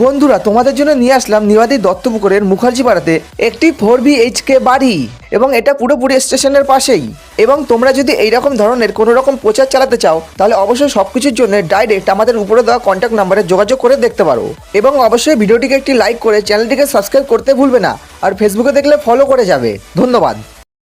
বন্ধুরা, তোমাদের জন্য নিয়ে আসলাম নিবাদী দত্তপুকুরের মুখার্জি পাড়াতে একটি ফোর বিএইচকে বাড়ি এবং এটা পুরোপুরি স্টেশনের পাশেই। এবং তোমরা যদি এইরকম ধরনের কোনো রকম প্রচার চালাতে চাও, তাহলে অবশ্যই সব কিছুর জন্য ডাইরেক্ট আমাদের উপরে দেওয়া কন্ট্যাক্ট নাম্বারে যোগাযোগ করে দেখতে পারো। এবং অবশ্যই ভিডিওটিকে একটি লাইক করে চ্যানেলটিকে সাবস্ক্রাইব করতে ভুলবে না, আর ফেসবুকে দেখলে ফলো করে যাবে। ধন্যবাদ।